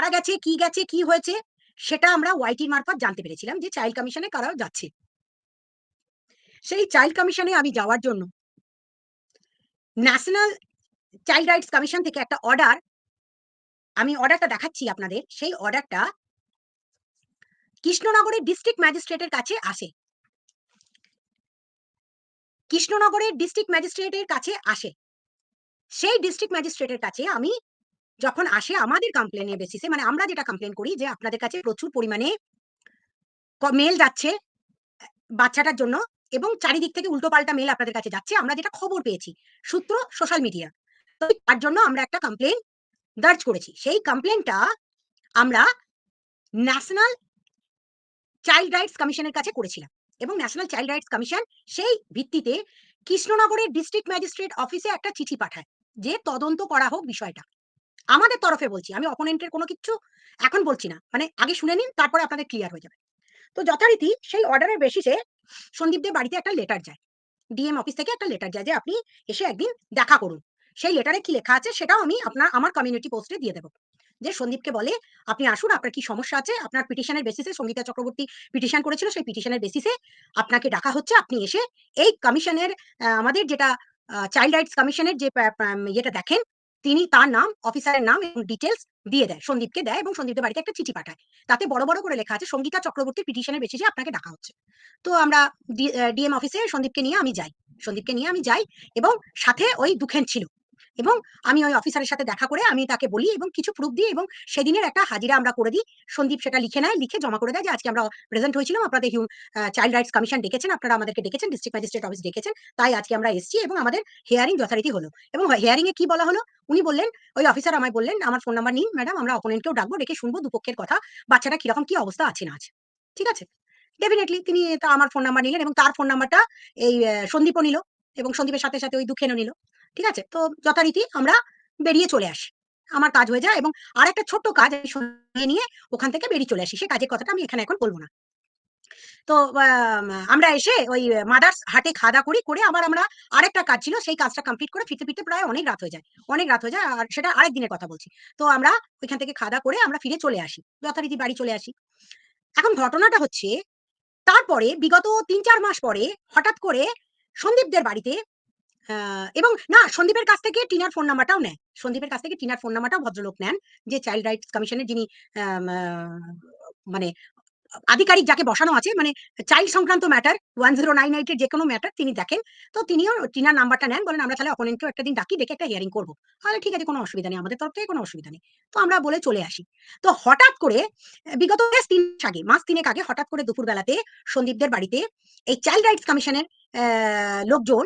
কারা গেছে, কি গেছে, কি হয়েছে, সেটা আমরা ওয়াইটির মারফত জানতে পেরেছিলাম যে চাইল্ড কমিশনে কারা যাচ্ছে। সেই চাইল্ড কমিশনে আমি যাওয়ার জন্য ন্যাশনাল চাইল্ড রাইটস কমিশন থেকে একটা অর্ডার, আমি অর্ডারটা দেখাচ্ছি আপনাদের, সেই অর্ডারটা কৃষ্ণনগরের ডিস্ট্রিক্ট ম্যাজিস্ট্রেটের কাছে আসে। কৃষ্ণনগরের ডিস্ট্রিক্ট ম্যাজিস্ট্রেটের কাছে আসে। সেই ডিস্ট্রিক্ট ম্যাজিস্ট্রেটের কাছে আমি যখন আসে আমাদের কমপ্লেনের বেসিসে মানে আমরা যেটা কমপ্লেন করি যে আপনাদের কাছে প্রচুর পরিমাণে মেল যাচ্ছে বাচ্চাটার জন্য এবং চারিদিক থেকে উল্টো পাল্টা মেল আপনাদের কাছে যাচ্ছে। আমরা যেটা খবর পেয়েছি, সূত্র সোশ্যাল মিডিয়া তো তার জন্য আমরা একটা কমপ্লেন দার্জ করেছি। সেই কমপ্লেনটা আমরা ন্যাশনাল চাইল্ড রাইটস কমিশনের কাছে করেছিলাম এবং ন্যাশনাল চাইল্ড রাইটস কমিশন সেই ভিত্তিতে কৃষ্ণনগরের ডিস্ট্রিক্ট ম্যাজিস্ট্রেট অফিসে একটা চিঠি পাঠায় যে তদন্ত করা হোক বিষয়টা। আমাদের তরফে বলছি, আমি অপোনেন্টের কোনো কিছু এখন বলছি না। মানে আগে শুনে নিন, তারপরে আপনাদের ক্লিয়ার হয়ে যাবে। তো যথারীতি সেই অর্ডারের বেসিসে সন্দীপদের বাড়িতে একটা লেটার যায়। ডিএম অফিস থেকে একটা লেটার যায় যে, আপনি এসে একদিন দেখা করুন। সেই লেটারে কি লেখা আছে, সেটাও আমি আপনার, আমার কমিউনিটি পোস্টে দিয়ে দেবো। যে সন্দীপকে বলে, আপনি আসুন, আপনার কি সমস্যা আছে? আপনার পিটিশনের বেসিসে সঙ্গীতা চক্রবর্তী পিটিশন করেছিল, সেই পিটিশনের বেসিসে আপনাকে ডাকা হচ্ছে, আপনি এসে এই কমিশনের আমাদের যেটা চাইল্ড রাইটস কমিশনের যে ইয়েটা দেখেন তিনি তার নাম, অফিসারের নাম এবং ডিটেলস দিয়ে দেয়। সন্দীপকে দেয় এবং সন্দীপের বাড়িতে একটা চিঠি পাঠায়। তাতে বড় বড় করে লেখা আছে, সঙ্গীতা চক্রবর্তীর পিটিশনের বেসিসে আপনাকে ডাকা হচ্ছে। তো আমরা ডিএম অফিসে সন্দীপকে নিয়ে আমি যাই। সন্দীপকে নিয়ে আমি যাই এবং সাথে ওই দুখেন ছিল। এবং আমি ওই অফিসারের সাথে দেখা করে আমি তাকে বলি এবং কিছু প্রুফ দিই এবং সেদিনের একটা হাজিরা আমরা করে দিই। সন্দীপ সেটা লিখে নেয়, লিখে জমা করে দেয় যে আজকে আমরা প্রেজেন্ট হয়েছিলাম, আপনাদের চাইল্ড রাইটস কমিশন ডেকেছেন, আপনারা আমাদেরকে ডেকেছেন ডিস্ট্রিক্ট ম্যাজিস্ট্রেট অফিস ডেকেছেন, তাই আজকে আমরা এসেছি এবং আমাদের হেয়ারিং যথারীতি হলো। এবং হেয়ারিং এ কি বলা হলো? উনি বললেন, ওই অফিসার আমায় বললেন, আমার ফোন নাম্বার নিন ম্যাডাম আমরা অপোনেন্টকেও ডাকবো, ডেকে শুনব দুপক্ষের কথা বাচ্চাটা কীরকম কি অবস্থা আছে না আছে। ঠিক আছে? ডেফিনেটলি তিনি আমার ফোন নাম্বার নিলেন এবং তার ফোন নাম্বারটা এই সন্দীপও নিল এবং সন্দীপের সাথে সাথে ওই দুঃখেনও নিল। ঠিক আছে? তো যথারীতি আমরা বেরিয়ে চলে আসি। আমার কাজ হয়ে যায় এবং আর একটা ছোট্ট কাজ নিয়ে ওখান থেকে বেরিয়ে চলে আসি। সে কাজের কথাটা আমি এখানে এখন বলব না। তো আমরা এসে ওই মাদার্স হাটে খাওয়া করি, করে আবার আমরা আরেকটা কাজ ছিল, সেই কাজটা কমপ্লিট করে ফিরতে ফিরতে প্রায় অনেক রাত হয়ে যায়। অনেক রাত হয়ে যায় আর সেটা আরেক দিনের কথা বলছি। তো আমরা ওইখান থেকে খাওয়া করে আমরা ফিরে চলে আসি। যথারীতি বাড়ি চলে আসি। এখন ঘটনাটা হচ্ছে, তারপরে বিগত তিন চার মাস পরে হঠাৎ করে সন্দীপদের বাড়িতে এবং না, সন্দীপের কাছ থেকে টিনার ফোন নাম্বারটাও নেয়। সন্দীপের কাছ থেকে টিনার ফোন নাম্বারটাও ভদ্রলোক নেন, যে চাইল্ড রাইটস কমিশনের যিনি মানে আধিকারিক যাকে বসানো আছে মানে চাইল্ড সংক্রান্ত ম্যাটার ওয়ান জিরো নাইন এইটের যে কোনো ম্যাটার তিনি দেখেন। তো তিনিও টিনার নাম্বারটা নেন, বলেন আমরা তাহলে অপোনেন্টকেও একটা দিন ডাকি, ডেকে একটা হিয়ারিং করব। তাহলে ঠিক আছে, কোনো অসুবিধা নেই, আমাদের তরফ থেকে কোনো অসুবিধা নেই। তো আমরা বলে চলে আসি। তো হঠাৎ করে, বিগত তিন আগে, মাস তিনেক আগে হঠাৎ করে দুপুরবেলাতে সন্দীপদের বাড়িতে এই চাইল্ড রাইটস কমিশনের লোকজন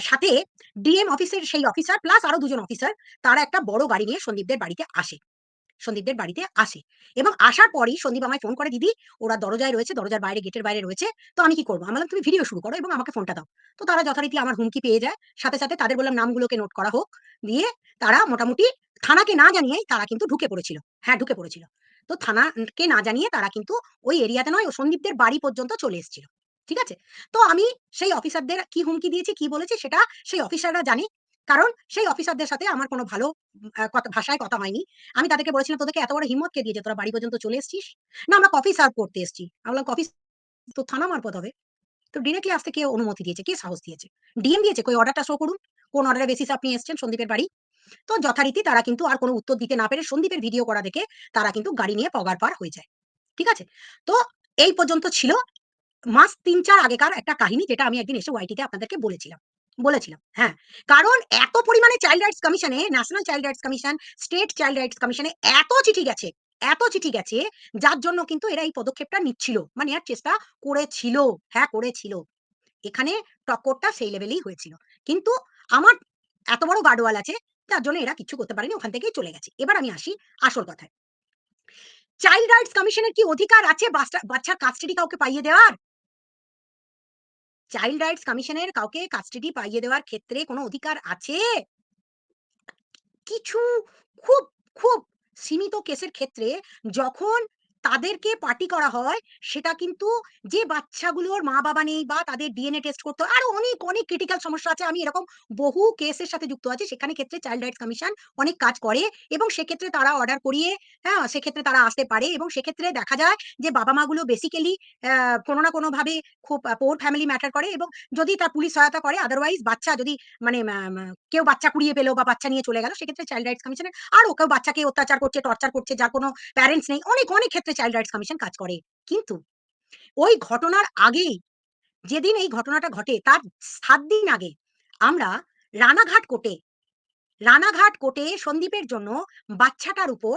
সাথে ডিএম অফিসের সেই অফিসার প্লাস আরও দুজন অফিসার তারা একটা বড় গাড়ি নিয়ে সন্দীপদের বাড়িতে আসে। সন্দীপদের বাড়িতে আসে। এবং আসার পরই সন্দীপ আমায় ফোন করে, দিদি, ওরা দরজায় রয়েছে, দরজার বাইরে গেটের বাইরে রয়েছে, তো আমি কি করব? আমি তুমি ভিডিও শুরু করো এবং আমাকে ফোনটা দাও। তো তারা যথারীতি আমার হুমকি পেয়ে যায়। সাথে সাথে তাদের বললাম, নামগুলোকে নোট করা হোক। দিয়ে তারা মোটামুটি থানাকে না জানিয়েই তারা কিন্তু ঢুকে পড়েছিল। হ্যাঁ ঢুকে পড়েছিল। তো থানাকে না জানিয়ে তারা কিন্তু ওই এরিয়াতে নয় সন্দীপদের বাড়ি পর্যন্ত চলে এসেছিল। ঠিক আছে? তো আমি সেই অফিসারদের কি হুমকি দিয়েছি, কি বলেছি সেটা সেই অফিসাররা জানি। কারণ সেই অফিসারদের সাথে আমার কোনো ভালো ভাষায় কথা হয়নি। আমি তাদেরকে বলেছিলাম, তোদেরকে এত বড় হিম্মত কে দিয়েছে? তোরা বাড়ি পর্যন্ত চলে এসছিস? না, আমরা কফি সার্ভ করতে এসছি। আমরা কফি তো থানা মারফত হবে। তো ডিরেক্টলি আসতে কে অনুমতি দিয়েছে? কে সাহস দিয়েছে? ডিএম দিয়েছে? কই অর্ডারটা শো করুন। কোন অর্ডারের বেসিসে আপনি এসছেন? সন্দীপের বাড়ি? তো যথারীতি তারা কিন্তু আর কোনো উত্তর দিতে না পেরে সন্দীপের ভিডিও করা দেখে তারা কিন্তু গাড়ি নিয়ে পগার পার হয়ে যায়। ঠিক আছে? তো এই পর্যন্ত ছিল। মাস তিন চার আগেকার একটা কাহিনী যেটা আমি একদিন এসে ওয়াইটিতে আপনাদেরকে বলেছিলাম বলেছিলাম হ্যাঁ। কারণ এত পরিমাণে চাইল্ড রাইটস কমিশনে national child rights commission state child rights কমিশনে এত চিঠি গেছে, এত চিঠি গেছে, যার জন্য কিন্তু এরা এই পদক্ষেপটা নিচ্ছিল। মানে এর চেষ্টা করেছিল হ্যাঁ করেছিল। এখানে টক্করটা সেই লেভেলেই হয়েছিল। কিন্তু আমার এত বড় গার্ডওয়াল আছে তার জন্য এরা কিছু করতে পারেনি, ওখান থেকেই চলে গেছে। এবার আমি আসি আসল কথায়। চাইল্ড রাইটস কমিশনের কি অধিকার আছে বাচ্চার কাস্টাডি কাউকে পাইয়ে দেওয়ার? চাইল্ড রাইটস কমিশনের কাউকে কাস্টাডি পাইয়ে দেওয়ার ক্ষেত্রে কোনো অধিকার আছে? কিছু খুব খুব সীমিত কেসের ক্ষেত্রে যখন তাদেরকে পার্টি করা হয় সেটা কিন্তু যে বাচ্চাগুলোর মা-বাবা নেই বা তাদের ডিএনএ টেস্ট করতে হয়, আরও অনেক, অনেক ক্রিটিক্যাল সমস্যা আছে। আমি এরকম বহু কেসের সাথে যুক্ত আছি। সেখানে ক্ষেত্রে চাইল্ড রাইটস কমিশন অনেক কাজ করে এবং সেক্ষেত্রে তারা অর্ডার করিয়ে, হ্যাঁ? সেক্ষেত্রে তারা আসতে পারে এবং সেক্ষেত্রে দেখা যায় যে বাবা-মাগুলো বেসিক্যালি অ্যা কোনো না কোনোভাবে খুব পোর ফ্যামিলি ম্যাটার করে এবং যদি তার পুলিশ সহায়তা করে আদারওয়াইজ বাচ্চা যদি মানে কেউ বাচ্চা কুড়িয়ে পেল বা বাচ্চা নিয়ে চলে গেল সেক্ষেত্রে চাইল্ড রাইটস কমিশনের আরও কেউ বাচ্চাকে অত্যাচার করছে, টর্চার করছে যার কোনো প্যারেন্টস নেই। অনেক, অনেক ক্ষেত্রে চাইল্ড রাইটস কমিশন কাজ করে। কিন্তু ওই ঘটনার আগেই যেদিন এই ঘটনাটা ঘটে তার ৭ দিন আগে আমরা রানাঘাট কোর্টে, রানাঘাট কোর্টে সন্দীপের জন্য বাচ্চাটার উপর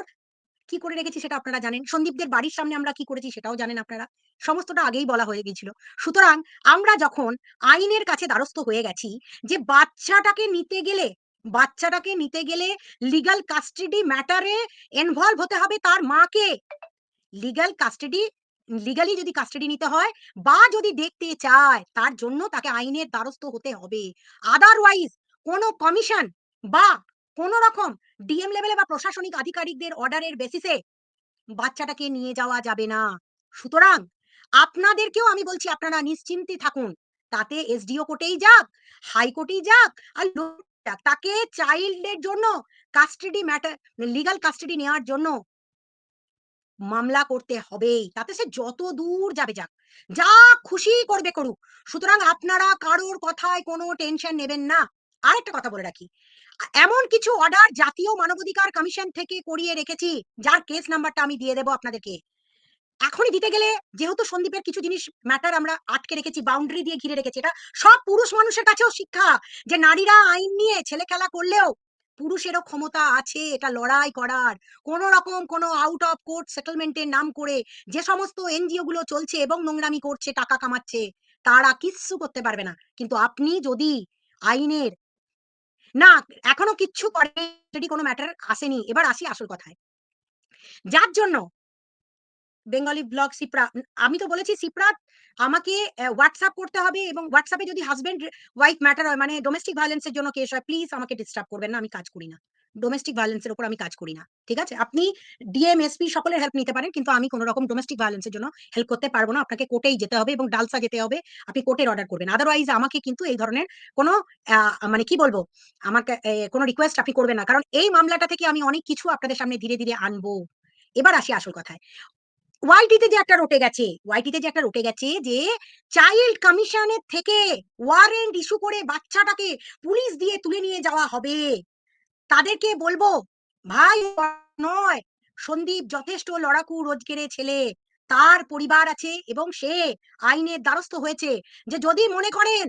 কি করে রেখেছি সেটা আপনারা জানেন। সন্দীপদের বাড়ির সামনে আমরা কি করেছি সেটাও জানেন আপনারা। সমস্তটা আগেই বলা হয়ে গিয়েছিল। সুতরাং আমরা যখন আইনের কাছে দ্বারস্থ হয়ে গেছি যে বাচ্চাটাকে নিতে গেলে বাচ্চাটাকে নিতে গেলে লিগ্যাল কাস্টাডি ম্যাটারে ইনভলভ হতে হবে তার মাকে। লিগ্যাল কাস্টাডি লিগালি যদি কাস্টাডি নিতে হয় বা যদি দেখতে চায় তার জন্য তাকে আইনের দ্বারস্থ হতে হবে। আদারওয়াইজ কোন কমিশন বা কোন রকম ডিএম লেভেলে বা প্রশাসনিক আধিকারিকদের অর্ডারের বেসিসে বাচ্চাটাকে নিয়ে যাওয়া যাবে না। সুতরাং আপনাদেরকেও আমি বলছি আপনারা নিশ্চিন্তে থাকুন। তাতে এসডিও কোর্টেই যাক, হাইকোর্টেই যাক আর তাকে চাইল্ডের জন্য কাস্টাডি ম্যাটার লিগ্যাল কাস্টাডি নেওয়ার জন্য মামলা করতে হবেই। তাতে সে যত দূর যাবে যাক। যা খুশি করবে করুক। সুতরাং আপনারা কারোর কথায় কোনো টেনশন নেবেন না। আরেকটা কথা বলে রাখি। এমন কিছু অর্ডার জাতীয় মানবাধিকার কমিশন থেকে করিয়ে রেখেছি, যার কেস নাম্বারটা আমি দিয়ে দেব আপনাদেরকে। এখনই দিতে গেলে যেহেতু সন্দীপের কিছু জিনিস ম্যাটার আমরা আটকে রেখেছি, বাউন্ডারি দিয়ে ঘিরে রেখেছি। এটা সব পুরুষ মানুষের কাছেও শিক্ষা যে নারীরা আইন নিয়ে ছেলে খেলা করলেও পুরুষেরও ক্ষমতা আছে এটা লড়াই করার। কোন রকম কোন আউট অফ কোর্ট সেটেলমেন্টের নাম করে যে সমস্ত এনজিও গুলো চলছে এবং নোংরামি করছে, টাকা কামাচ্ছে, তারা কিচ্ছু করতে পারবে না। কিন্তু আপনি যদি আইনের না এখনও কিচ্ছু কোনো কোন ম্যাটার আসেনি। এবার আসি আসল কথায়। যার জন্য বেঙ্গলি ব্লগ সিপ্রা আমি তো বলেছি সিপ্রা আমাকে হোয়াটসঅ্যাপ করতে হবে এবং হোয়াটসঅ্যাপে যদি হাসব্যান্ড ওয়াইফ ম্যাটার হয় মানে ডোমেস্টিক ভায়োলেন্স এর জন্য কেস হয় প্লিজ আমাকে ডিস্টার্ব করবেন না। আমি কাজ করি না। ডোমেস্টিক ভায়োলেন্স এর উপর আমি কাজ করি না। ঠিক আছে? আপনি ডিএম, এসপি সকলের হেল্প নিতে পারেন। কিন্তু আমি কোন রকম ডোমেস্টিক ভায়োলেন্স এর জন্য হেল্প করতে পারব না। আপনাকে কোর্টেই যেতে হবে এবং ডালসা যেতে হবে। আপনি কোর্টের অর্ডার করবেন। আদারওয়াইজ আমাকে কিন্তু এই ধরনের কোন মানে কি বলব? আমাকে এ কোন রিকোয়েস্ট আপনি করবেন না। কারণ এই মামলাটা থেকে আমি অনেক কিছু আপনাদের সামনে ধীরে, ধীরে আনব। এবার আসি আসল কথায়। ওয়াইটিতে যে একটা রটে গেছে, ওয়াইটিতে যে একটা রটে গেছে যে চাইল্ড কমিশনের থেকে ওয়ারেন্ট ইস্যু করে বাচ্চাটাকে পুলিশ দিয়ে তুলে নিয়ে যাওয়া হবে। তাদেরকে বলব ভাই নয়, সন্দীপ যথেষ্ট লড়াকু রোজগেরে ছেলে। তার পরিবার আছে এবং সে আইনের দ্বারস্থ হয়েছে যে যদি মনে করেন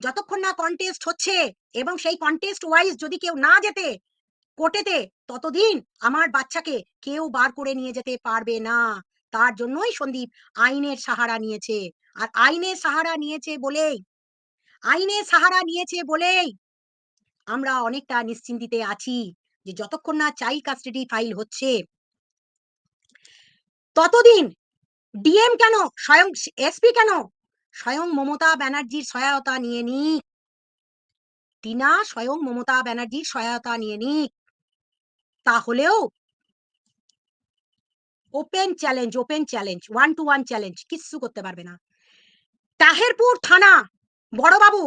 যতক্ষণ না কন্টেস্ট হচ্ছে এবং সেই কনটেস্ট ওয়াইজ যদি কেউ না যেতে কোটেতে ততদিন আমার বাচ্চাকে কেউ বার করে নিয়ে যেতে পারবে না। তার জন্যই সন্দীপ আইনের সাহারা নিয়েছে। আর আইনের সাহারা নিয়েছে বলেই, আইনের সাহারা নিয়েছে বলেই আমরা অনেকটা নিশ্চিন্তিতে আছি যে যতক্ষণ না চাইল্ড কাস্টাডি ফাইল হচ্ছে, ততদিন ডিএম কেন, স্বয়ং এসপি কেন, স্বয়ং মমতা ব্যানার্জির সহায়তা নিয়ে নিক। টিনা, স্বয়ং মমতা ব্যানার্জির সহায়তা নিয়ে নিক। তাহলেও open challenge, open challenge, one two one challenge কিচ্ছু করতে পারবে না। তাহেরপুর থানা বড়বাবু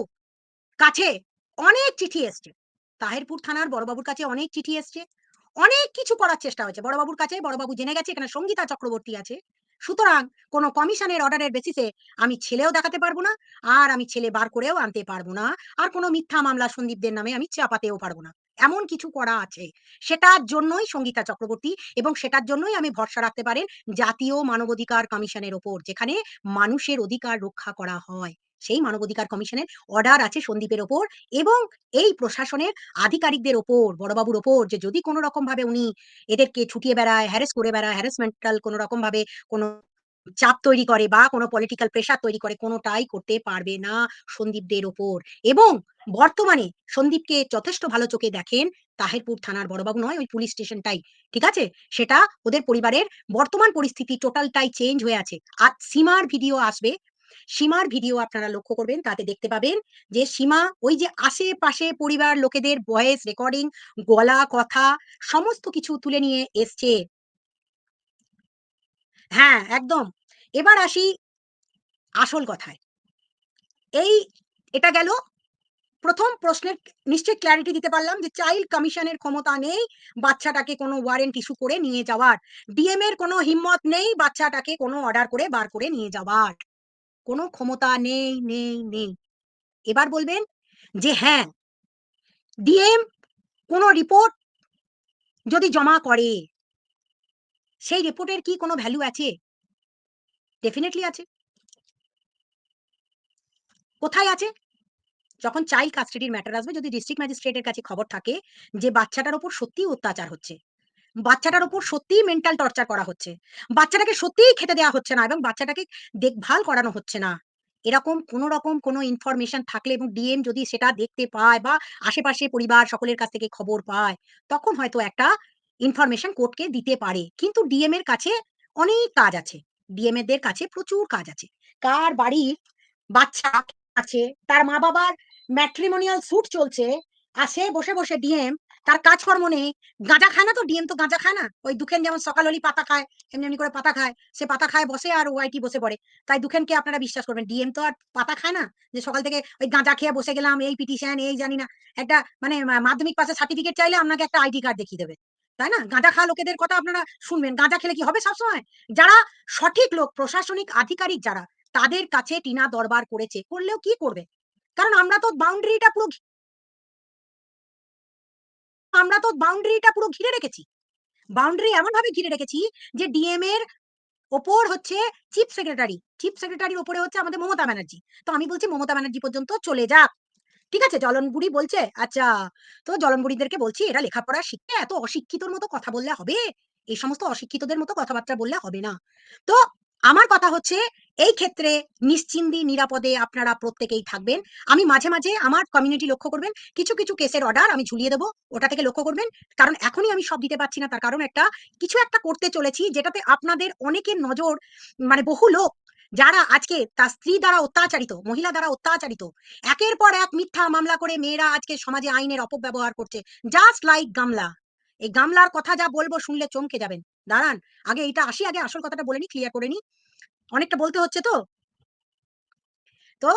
কাছে অনেক চিঠি এসছে। তাহেরপুর থানার বড়বাবুর কাছে অনেক চিঠি এসছে। অনেক কিছু করার চেষ্টা হয়েছে। বড়বাবুর কাছে বড়বাবু জেনে গেছে এখানে সঙ্গীতা চক্রবর্তী আছে। সুতরাং কোন কমিশনের অর্ডারের বেসিসে আমি ছেলেও দেখাতে পারব না। আর আমি ছেলে বার করেও আনতে পারব না। আর কোনো মিথ্যা মামলা সন্দীপদের নামে আমি চাপাতেও পারব না। এমন কিছু করা আছে। সেটার জন্যই সঙ্গীতা চক্রবর্তী এবং সেটার জন্যই আমি ভরসা রাখতে পারেন জাতীয় মানবাধিকার কমিশনের ওপর যেখানে মানুষের অধিকার রক্ষা করা হয়। সেই মানবাধিকার কমিশনের অর্ডার আছে সন্দীপের ওপর এবং এই প্রশাসনের আধিকারিকদের ওপর, বড়বাবুর ওপর যে যদি কোনো রকম ভাবে উনি এদেরকে ছুটিয়ে বেড়ায়, হ্যারেস করে বেড়ায়, হ্যারাসমেন্টাল কোনো রকম ভাবে কোন চাপ তৈরি করে বা কোনো পলিটিক্যাল প্রেশার তৈরি করে কোনোটাই করতে পারবে না সন্দীপদের ওপর। এবং বর্তমানে সন্দীপকে যথেষ্ট ভালো চোখে দেখেন তাহেরপুর থানার বড়বাবু নয় ওই পুলিশ স্টেশনটাই। ঠিক আছে? সেটা ওদের পরিবারের বর্তমান পরিস্থিতি টোটালটাই চেঞ্জ হয়ে আছে। আর সীমার ভিডিও আসবে। সীমার ভিডিও আপনারা লক্ষ্য করবেন তাতে দেখতে পাবেন যে সীমা ওই যে আশেপাশে পরিবার লোকেদের ভয়েস রেকর্ডিং, গলা, কথা সমস্ত কিছু তুলে নিয়ে এসছে। হ্যাঁ, একদম। এবার আসি আসল কথায়। এই এটা গেল প্রথম প্রশ্নের নিশ্চয়ই ক্লারিটি দিতে পারলাম যে চাইল্ড কমিশনের ক্ষমতা নেই বাচ্চাটাকে কোনো ওয়ারেন্ট ইস্যু করে নিয়ে যাওয়ার। ডিএম এর কোনো হিম্মত নেই বাচ্চাটাকে কোনো অর্ডার করে বার করে নিয়ে যাওয়ার। কোনো ক্ষমতা নেই, নেই, নেই। এবার বলবেন যে হ্যাঁ, ডিএম কোনো রিপোর্ট যদি জমা করে সেই রিপোর্টের কি কোনো ভ্যালু আছে? ডেফিনিটলি আছে। কোথায় আছে? যখন চাইল্ড কাস্টাডির ম্যাটার আসবে যদি ডিস্ট্রিক্ট ম্যাজিস্ট্রেটের কাছে খবর থাকে যে বাচ্চাটার উপর সত্যিই অত্যাচার হচ্ছে। বাচ্চাটার উপর সত্যিই মেন্টাল টর্চার করা হচ্ছে। বাচ্চাটাকে সত্যিই খেতে দেওয়া হচ্ছে না এবং বাচ্চাটাকে দেখভাল করানো হচ্ছে না। এরকম কোন রকম কোন ইনফরমেশন থাকলে এবং ডিএম যদি সেটা দেখতে পায় বা আশেপাশে পরিবার সকলের কাছ থেকে খবর পায়, তখন হয়তো একটা ইনফরমেশন কোর্টকে দিতে পারে। কিন্তু ডিএম এর কাছে অনেক কাজ আছে। ডিএম এদের কাছে প্রচুর কাজ আছে। কার বাড়ির বাচ্চা আছে, তার মা-বাবার ম্যাট্রিমোনিয়াল স্যুট চলছে, আর সে বসে, বসে ডিএম তার কাজকর্ম নেই। গাঁজা খায় না তো ডিএম তো গাঁজা খায় না। ওই দুখেন যেমন সকাল হলেই পাতা খায়, এমনি, এমনি করে পাতা খায়। সে পাতা খায় বসে আর ওআইটি বসে পড়ে। তাই দুখেনকে আপনারা বিশ্বাস করবেন। ডিএম তো আর পাতা খায় না। যে সকাল থেকে ওই গাঁজা খেয়ে বসে গেলাম, এই পিটিশন, এই জানি না। একটা মানে মাধ্যমিক পাসের সার্টিফিকেট চাইলে আপনাকে একটা আইডি কার্ড দেখিয়ে দেবে। তাই না? গাঁজা খাওয়া লোকেদের কথা আপনারা শুনবেন। গাঁজা খেলে কি হবে সবসময়? যারা সঠিক লোক, প্রশাসনিক আধিকারিক যারা, তাদের কাছে টিনা দরবার করেছে। করলেও কি করবে? কারণ আমরা তো বাউন্ডারিটা পুরো আমরা তো বাউন্ডারিটা পুরো ঘিরে রেখেছি। বাউন্ডারি এমনভাবে ঘিরে রেখেছি যে ডিএম এর ওপর হচ্ছে চিফ সেক্রেটারি। চিফ সেক্রেটারির ওপরে হচ্ছে আমাদের মমতা ব্যানার্জি। তো আমি বলছি মমতা ব্যানার্জি পর্যন্ত চলে যাক। ঠিক আছে? জলনবুড়ি বলছে, আচ্ছা তো জলনবুড়িদেরকে বলছি এরা লেখাপড়া শিখে এত অশিক্ষিতর মতো কথা বললে হবে? এই সমস্ত অশিক্ষিতদের মতো কথাবার্তা বললে হবে না। তো আমার কথা হচ্ছে এই ক্ষেত্রে নিশ্চিন্দি নিরাপদে আপনারা প্রত্যেকেই থাকবেন। আমি মাঝে, মাঝে আমার কমিউনিটি লক্ষ্য করবেন কিছু, কিছু কেসের অর্ডার আমি ঝুলিয়ে দেবো ওটা থেকে লক্ষ্য করবেন। কারণ এখনই আমি সব দিতে পারছি না তার কারণ একটা কিছু একটা করতে চলেছি যেটাতে আপনাদের অনেকের নজর মানে বহু লোক যারা আজকে তার স্ত্রী দ্বারা অত্যাচারিত, মহিলা দ্বারা অত্যাচারিত, একের পর এক মিথ্যা মামলা করে মেয়েরা আজকে সমাজে আইনের অপব্যবহার করছে। জাস্ট লাইক গামলা। এই গামলার কথা যা বলব শুনলে চমকে যাবেন। দাঁড়ান, আগে এটা আসি, আগে আসল কথাটা বলে নিই, ক্লিয়ার করে নিই। অনেকটা বলতে হচ্ছে তো। তো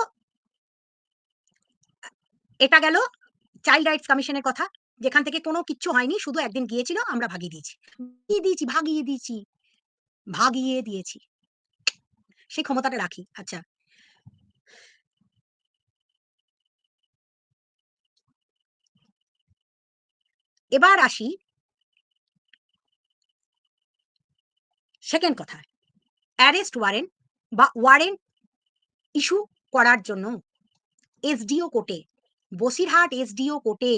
এটা গেল চাইল্ড রাইটস কমিশনের কথা। যেখান থেকে কোনো কিচ্ছু হয়নি। শুধু একদিন গিয়েছিল, আমরা ভাগিয়ে দিয়েছি। দিয়েছি, ভাগিয়ে দিয়েছি। ভাগিয়ে দিয়েছি। সেই ক্ষমতাটা রাখি। আচ্ছা। এবার আসি সেকেন্ড কথা অ্যারেস্ট ওয়ারেন্ট বা ওয়ারেন্ট ইস্যু করার জন্য এসডিও কোর্টে, বসিরহাট এসডিও কোর্টে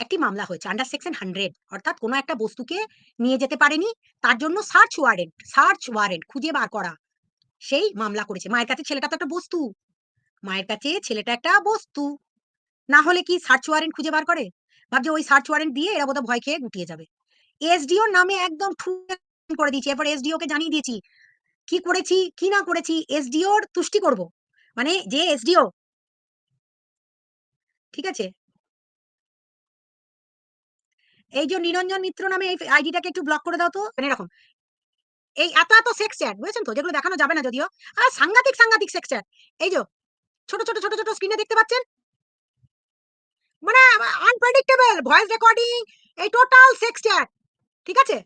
একটি মামলা হয়েছে আন্ডার সেকশন 100 অর্থাৎ কোনো একটা বস্তুকে নিয়ে যেতে পারেনি। তার জন্য সার্চ ওয়ারেন্ট, সার্চ ওয়ারেন্ট খুঁজে বার করা। সেই মামলা করেছে। মায়ের কাছে ছেলেটা তো একটা বস্তু। মায়ের কাছে ছেলেটা একটা বস্তু। না হলে কি সার্চ ওয়ারেন্ট খুঁজে বার করে? ভাবছে ওই সার্চ ওয়ারেন্ট দিয়ে এরা বোধহয় ভয় খেয়ে গুটিয়ে যাবে। এসডিওর নামে একদম করে দিয়েছি। এরপর এসডিও কে জানিয়ে দিয়েছি। কি করেছি, কি না করেছি এসডিওর তুষ্টি করব। মানে যে এসডিও ঠিক আছে? এই যে নিরঞ্জন মিত্র নামে এই আইডিটাকে একটু ব্লক করে দাও তো। মানে এরকম। এই এত, এত সেক্স চ্যাট বুঝেছেন তো? যেগুলো দেখানো যাবে না যদিও। আর সাংঘাতিক, সাংঘাতিক সেক্স চ্যাট। এই যে ছোট, ছোট, ছোট, ছোট স্ক্রিনে দেখতে পাচ্ছেন? মানে আনপ্রেডিক্টেবল ভয়েস রেকর্ডিং এই টোটাল সেক্স চ্যাট। ঠিক আছে?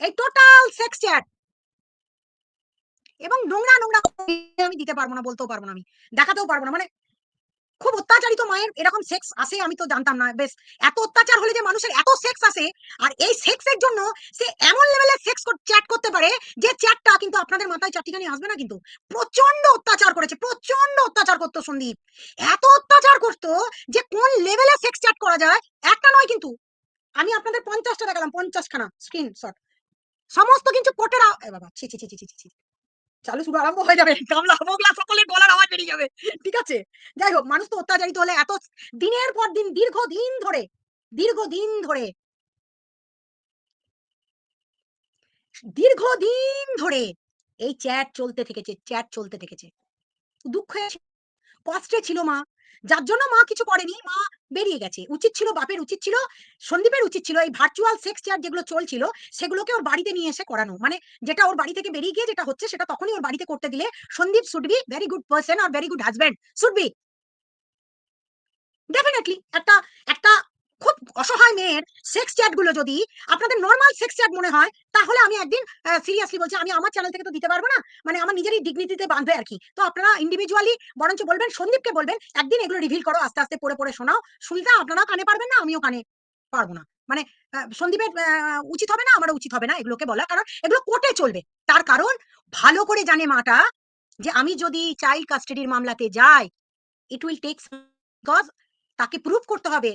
এই টোটাল সেক্স চ্যাট। এবং নোংরা, নোংরা আমি দিতে পারব না, বলতেও পারব না আমি। দেখাতেও পারব না। মানে খুব অত্যাচারিত মায়ের এরকম সেক্স আসে আমি তো জানতাম না। বেশ এত অত্যাচার হলে যে মানুষের এত সেক্স আসে আর এই সেক্স এর জন্য সে এমন লেভেলের সেক্স চ্যাট করতে পারে যে চ্যাটটা কিন্তু আপনাদের মাথায় চারটিখানি আসবে না কিন্তু। প্রচণ্ড অত্যাচার করেছে, প্রচণ্ড অত্যাচার করত সন্দীপ। এত অত্যাচার করত যে কোন লেভেলে সেক্স চ্যাট করা যায় একটা নয় কিন্তু। আমি আপনাদের ৫০ টা দেখালাম ৫০ খানা স্ক্রিনশট। সমস্ত আ এ বাবা! ছি, ছি, ছি, ছি, ছি। চালু শুরু আরম্ভ হয়ে যাবে। গামলা, মোগলা সকলের গলার আওয়াজ বেরিয়ে যাবে। ঠিক আছে? যাই হোক মানুষ তো অত্যাচারিত হলে এত দিনের পর দিন দীর্ঘদিন ধরে, দীর্ঘদিন ধরে দীর্ঘদিন ধরে এই চ্যাট চলতে থেকেছে, চ্যাট চলতে থেকেছে। দুঃখের কষ্টে ছিল মা। যার জন্য মা কিছু করেনি। মা বেরিয়ে গেছে। উচিত ছিল বাপের, উচিত ছিল সন্দীপের উচিত ছিল। এই ভার্চুয়াল সেক্স চেয়ার যেগুলো চলছিল, সেগুলোকে ওর বাড়িতে নিয়ে এসে করানো। মানে যেটা ওর বাড়ি থেকে বেরিয়ে গিয়ে যেটা হচ্ছে, সেটা তখনই ওর বাড়িতে করতে দিলে Sandeep should be very good person R very good husband should be definitely একটা একটা খুব অসহায় মেয়ের সেক্স চ্যাটগুলো যদি আপনাদের নর্মাল সেক্স চ্যাট মনে হয়, তাহলে আমি একদিন সিরিয়াসলি বলছি, আমি আমার চ্যানেল থেকে তো দিতে পারব না মানে আমার নিজেরই ডিগনিটিতে বাঁধবে আর কি। তো আপনারা ইন্ডিভিজুয়ালি বরঞ্চ বলবেন, সন্দীপকে বলবেন, একদিন এগুলো রিভিল করো, আস্তে আস্তে পড়ে পড়ে শোনাও। শুনতে আপনারা কানে পারবেন না, আমিও কানে পারব না। মানে সন্দীপের উচিত হবে না, আমারও উচিত হবে না এগুলোকে বলা, কারণ এগুলো কোর্টে চলবে। তার কারণ, ভালো করে জানে মাটা যে আমি যদি চাইল্ড কাস্টাডির মামলাতে যাই ইট উইল টেক্স বিকজ তাকে প্রুভ করতে হবে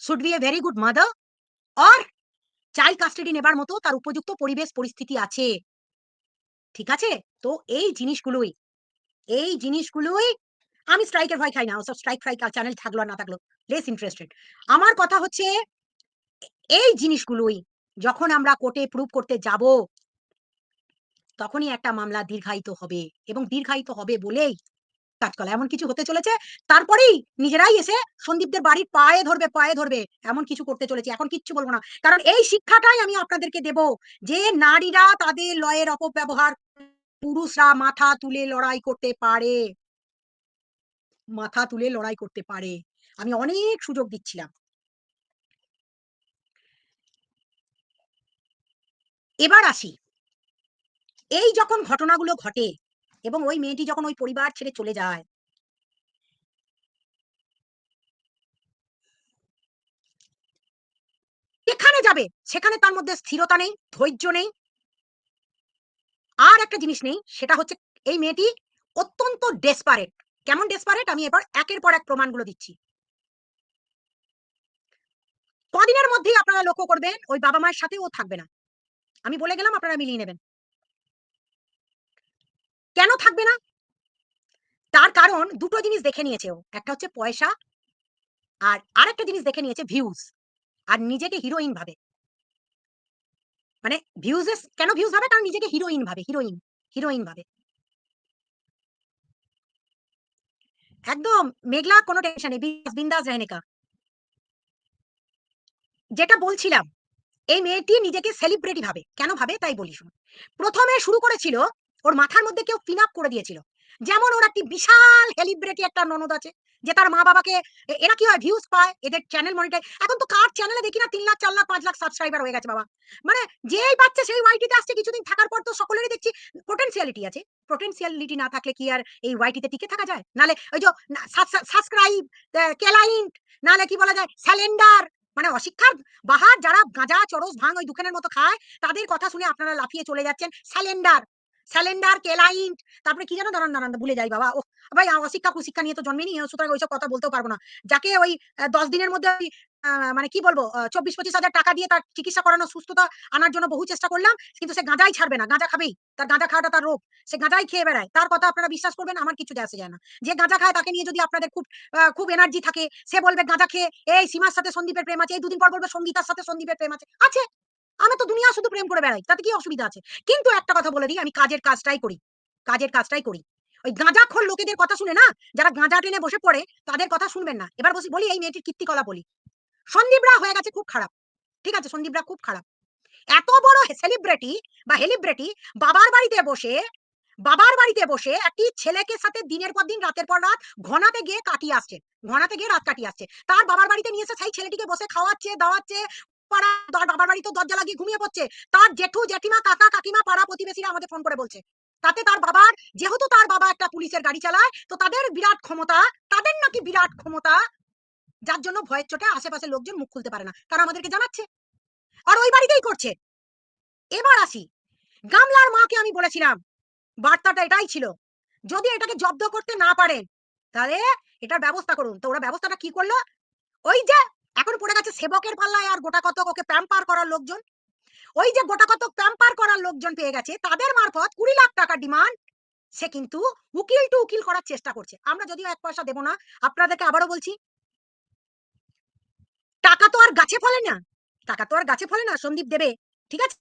should be a very good mother or child custody নেবার মতো তার উপযুক্ত পরিবেশ পরিস্থিতি আছে। ঠিক আছে? তো এই জিনিসগুলোই এই জিনিসগুলোই আমি স্ট্রাইকের ভয় খাই না, ওসব স্ট্রাইক ফ্রাইক চ্যানেল থাকল না থাকল লেস ইন্টারেস্টেড আমার কথা হচ্ছে, এই জিনিসগুলোই, যখন আমরা কোর্টে প্রুভ করতে যাব, তখনই একটা মামলা দীর্ঘায়িত হবে এবং দীর্ঘায়িত হবে বলেই কাজকলা এমন কিছু হতে চলেছে। তারপরেই নিজেরাই এসে সন্দীপদের বাড়ির পায়ে ধরবে পায়ে ধরবে, এমন কিছু করতে চলেছে। এখন কিচ্ছু বলব না। কারণ এই শিক্ষাটাই আমি আপনাদেরকে দেব যে নারীরা তাদের লয়ের অপব্যবহার পুরুষরা মাথা তুলে লড়াই করতে পারে। মাথা তুলে লড়াই করতে পারে। আমি অনেক সুযোগ দিচ্ছিলাম। এবার আসি। এই যখন ঘটনাগুলো ঘটে এবং ওই মেয়েটি যখন ওই পরিবার ছেড়ে চলে যায় যেখানে যাবে। সেখানে তার মধ্যে স্থিরতা নেই, ধৈর্য নেই। আর একটা জিনিস নেই, সেটা হচ্ছে এই মেয়েটি অত্যন্ত ডেসপারেট কেমন ডেসপারেট আমি এবার একের পর এক প্রমাণগুলো দিচ্ছি। কদিনের মধ্যেই আপনারা লক্ষ্য করবেন, ওই বাবা মায়ের সাথে ও থাকবে না। আমি বলে গেলাম, আপনারা মিলিয়ে নেবেন। কেন থাকবে না? তার কারণ দুটো জিনিস দেখে নিয়েছে ও। একটা হচ্ছে পয়সা আর আরেকটা জিনিস দেখে নিয়েছে ভিউজ আর নিজেকে হিরোইন ভাবে। মানে ভিউজ কেন ভিউজ ভাবে? কারণ নিজেকে হিরোইন ভাবে হিরোইন হিরোইন ভাবে। একদম মেঘলা কোনো টেনশন নেই, বিন্দাস রেনেকা যেটা বলছিলাম, এই মেয়েটি নিজেকে সেলিব্রিটি ভাবে। কেন ভাবে? তাই বলি শুনুন। প্রথমে শুরু করেছিল ওর মাথার মধ্যে কেউ পিন আপ করে দিয়েছিল। যেমন ওর একটি বিশাল সেলিব্রিটি একটা ননদ আছে, যে তার মা বাবাকে এরা কি হয় ভিউজ পায়, এদের চ্যানেল মনিটাই এখন তো কার চ্যানেলে দেখি না, তিন লাখ, চার লাখ, পাঁচ লাখ সাবস্ক্রাইবার হয়ে গেছে বাবা। মানে যেই বাচ্চা সেই ওয়াইটিতে আসছে, কিছুদিন থাকার পর তো সকলেরই দেখছি পোটেনশিয়ালিটি আছে। পোটেনশিয়ালিটি না থাকলে কি আর এই ওয়াইটিতে টিকে থাকা যায়? নালে ওই যে সাবস্ক্রাইব ক্যালাইন্ট নালে কি বলা যায় স্যালেন্ডার মানে অশিক্ষার বাহার যারা গাঁজা, চরস, ভাঙ ওই দোকানের মতো খায়, তাদের কথা শুনে আপনারা লাফিয়ে চলে যাচ্ছেন স্যালেন্ডার স্যালেন্ডার কেলাইন্ট তারপরে কি যেন দাঁড়ান দাঁড়ান ভুলে যাই বাবা। ও ভাই, অশিক্ষা কুশিক্ষা নিয়ে তো জন্মেনি সুতরাং ওইসব কথা বলতেও পারব না। যাকে ওই দশ দিনের মধ্যে মানে কি বলব? চব্বিশ পঁচিশ হাজার টাকা দিয়ে তার চিকিৎসা করানো সুস্থতা আনার জন্য বহু চেষ্টা করলাম, কিন্তু সে গাঁজাই ছাড়বে না। গাঁজা খাবেই। তার গাঁজা খাওয়াটা তার রোগ। সে গাঁজাই খেয়ে বেড়ায়। তার কথা আপনারা বিশ্বাস করবেন, আমার কিছু আসে যায় না। যে গাঁজা খায়, তাকে নিয়ে যদি আপনাদের খুব খুব এনার্জি থাকে, সে বলবে গাঁজা খেয়ে, এই সীমার সাথে সন্দীপের প্রেম আছে, এই দুদিন পর বলবে সঙ্গীতার সাথে সন্দীপের প্রেম আছে। আছে। আমি তো দুনিয়া শুধু প্রেম করে বেড়াই তাতে কি অসুবিধা আছে? কিন্তু একটা কথা বলে দিই, আমি কাজের কাজটাই করি, কাজের কাজটাই করি। ওই গাঁজাখোর লোকেদের কথা শুনে না, যারা গাঁজা টেনে বসে পড়ে, তাদের কথা শুনবেন না। এবার বসি বলি, এই মেয়েটির কীর্তিকলা বলি। সন্দীপরা হয়ে গেছে খুব খারাপ, ঠিক আছে? সন্দীপরা খুব খারাপ। এত বড় সেলিব্রিটি বা হেলিব্রিটি বাবার বাড়িতে বসে, বাবার বাড়িতে বসে একটি ছেলেকে সাথে দিনের পর দিন, রাতের পর রাত ঘনাতে গিয়ে কাটিয়ে আসছে, ঘনাতে গিয়ে রাত কাটিয়ে আসছে। তার বাবার বাড়িতে নিয়ে এসে সেই ছেলেটিকে বসে খাওয়াচ্ছে, দাওয়াচ্ছে পাড়া বাবার বাড়ি তো দরজা লাগিয়ে ঘুমিয়ে পড়ছে। তার জেঠু, জেঠিমা, কাকা, কাকিমা পাড়া প্রতিবেশীরা আমাদের ফোন করে বলছে। তাতে তার বাবার, যেহেতু তার বাবা একটা পুলিশের গাড়ি চালায়, তো তাদের বিরাট ক্ষমতা, তাদের নাকি বিরাট ক্ষমতা? যার জন্য ভয়ের চোটে আশেপাশের লোকজন মুখ খুলতে পারে না। তারা আমাদেরকে জানাচ্ছে। আর ওই বাড়িতেই করছে। এবার আসি। গামলার মাকে আমি বলেছিলাম, বার্তাটা এটাই ছিল, যদি এটাকে জব্দ করতে না পারেন তাহলে এটার ব্যবস্থা করুন। তো ওরা ব্যবস্থাটা কি করল? ওই যে এখন পড়ে গেছে সেবকের পাল্লায় আর গোটা কতক ওকে প্যাম্পার করার লোকজন। ওই যে গোটা কতক প্যাম্পার করার লোকজন পেয়ে গেছে তাদের মারফত কুড়ি লাখ টাকা ডিমান্ড। সে কিন্তু উকিল টু উকিল করার চেষ্টা করছে। আমরা যদিও এক পয়সা দেবো না আপনাদেরকে আবারও বলছি। টাকা তো আর গাছে ফলে না টাকা তো আর গাছে ফলে না সন্দীপ দেবে ঠিক আছে?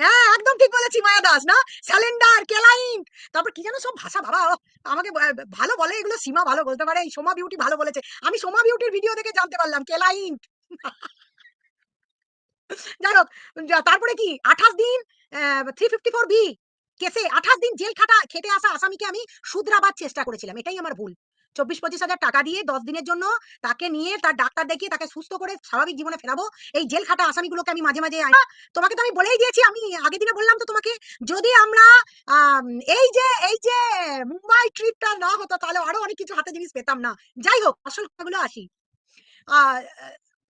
হ্যাঁ, একদম ঠিক বলেছি মায়া দাস না? স্যালেন্ডার, কেলাইন তারপর কি যেন সব ভাষা বাবা আমাকে ভালো বলে এগুলো সীমা ভালো বলতে পারে। এই সোমা বিউটি ভালো বলেছে। আমি সোমা বিউটির ভিডিও দেখে জানতে পারলাম কেলাইন। যাই হোক তারপরে কি ২৮ দিন থ্রি ফিফটি ফোর বি কেসে ২৮ দিন জেল খাটা, খেটে আসা আসামিকে আমি শুধরাবার চেষ্টা করেছিলাম। এটাই আমার ভুল। ২৪-২৫ হাজার টাকা দিয়ে ১০ দিনের জন্য তাকে নিয়ে তার ডাক্তার দেখিয়ে তাকে সুস্থ করে স্বাভাবিক জীবনে ফেরাবো। এই জেল খাটা আসামিগুলোকে আমি মাঝে, মাঝে তোমাকে তো আমি বলেই দিয়েছি আমি আগের দিনে বললাম তো তোমাকে যদি আমরা আম এই যে এই যে মুম্বাই ট্রিপটা না হতো তাহলে আরও অনেক কিছু হাতে জিনিস পেতাম না। যাই হোক আসল কথাগুলো আসি।